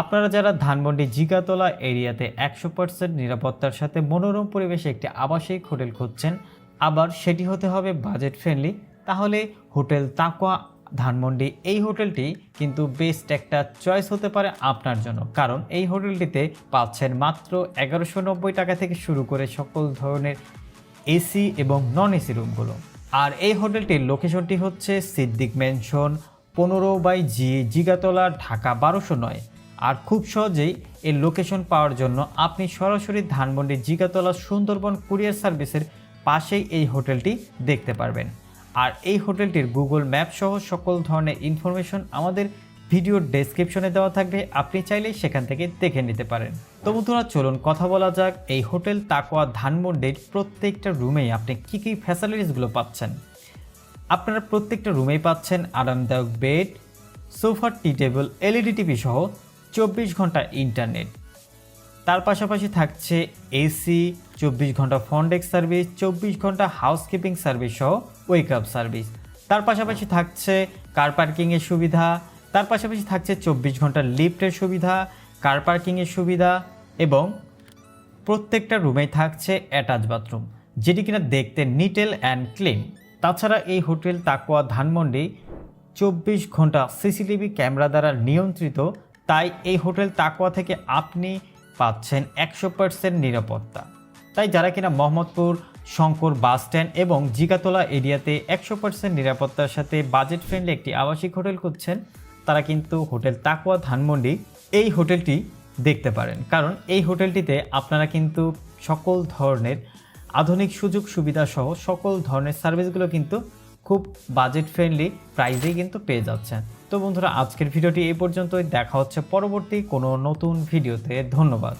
আপনারা যারা ধানমন্ডি জিগাতলা এরিয়াতে একশো পার্সেন্ট নিরাপত্তার সাথে মনোরম পরিবেশে একটি আবাসিক হোটেল খুঁজছেন, আবার সেটি হতে হবে বাজেট ফ্রেন্ডলি তাহলে হোটেল তাকোয়া ধানমন্ডি এই হোটেলটি কিন্তু বেস্ট একটা চয়েস হতে পারে আপনার জন্য। কারণ এই হোটেলটিতে পাচ্ছেন মাত্র এগারোশো নব্বই টাকা থেকে শুরু করে সকল ধরনের এসি এবং নন এসি রুমগুলো। আর এই হোটেলটির লোকেশনটি হচ্ছে সিদ্দিক মেনশন পনেরো বাই জি, জিগাতলা, ঢাকা বারোশো নয়। আর খুব সহজেই এর লোকেশন পাওয়ার জন্য আপনি সরাসরি ধানমন্ডি জিগাতলা সুন্দরবন কুরিয়ার সার্ভিসের পাশেই এই হোটেলটি দেখতে পারবেন। আর এই হোটেলটির গুগল ম্যাপ সহ সকল ধরনের ইনফরমেশন আমাদের ভিডিওর ডেসক্রিপশনে দেওয়া থাকবে। আপনি চাইলে সেখান থেকে দেখে নিতে পারেন। তো বন্ধুরা, চলুন কথা বলা যাক, এই হোটেল তাকোয়া ধানমন্ডির প্রত্যেকটা রুমেই আপনি কী কী ফ্যাসিলিটিসগুলো পাচ্ছেন? আপনারা প্রত্যেকটা রুমেই পাচ্ছেন আরামদায়ক bed sofa tea table LED TV সহ চব্বিশ ঘণ্টা ইন্টারনেট তার পাশাপাশি থাকছে এসি চব্বিশ ঘণ্টা ফন্ডেক সার্ভিস চব্বিশ ঘণ্টা হাউসকিপিং সার্ভিস সহ ওয়েক আপ সার্ভিস তার পাশাপাশি থাকছে কার পার্কিংয়ের সুবিধা, তার পাশাপাশি থাকছে চব্বিশ ঘণ্টা লিফটের সুবিধা কার পার্কিংয়ের সুবিধা এবং প্রত্যেকটা রুমেই থাকছে অ্যাটাচ বাথরুম যেটি কিনা দেখতে নিটেল অ্যান্ড ক্লিন তাছাড়া এই হোটেল তাকোয়া ধানমন্ডি চব্বিশ ঘণ্টা সিসিটিভি ক্যামেরা দ্বারা নিয়ন্ত্রিত তাই এই হোটেল তাকোয়া থেকে আপনি পাচ্ছেন একশো পার্সেন্ট নিরাপত্তা। তাই যারা কিনা মোহাম্মদপুর, শঙ্কর বাস স্ট্যান্ড এবং জিগাতলা এরিয়াতে একশো পার্সেন্ট নিরাপত্তার সাথে বাজেট ফ্রেন্ডলি একটি আবাসিক হোটেল খুঁজছেন, তারা কিন্তু হোটেল তাকোয়া ধানমন্ডি এই হোটেলটি দেখতে পারেন। কারণ এই হোটেলটিতে আপনারা কিন্তু সকল ধরনের আধুনিক সুযোগ সুবিধা সহ সকল ধরনের সার্ভিসগুলো কিন্তু খুব বাজেট ফ্রেন্ডলি প্রাইসেই কিন্তু পেয়ে যাচ্ছেন। তো বন্ধুরা আজকের ভিডিওটি এই পর্যন্তই। দেখা হচ্ছে পরবর্তী কোনো নতুন ভিডিওতে। ধন্যবাদ।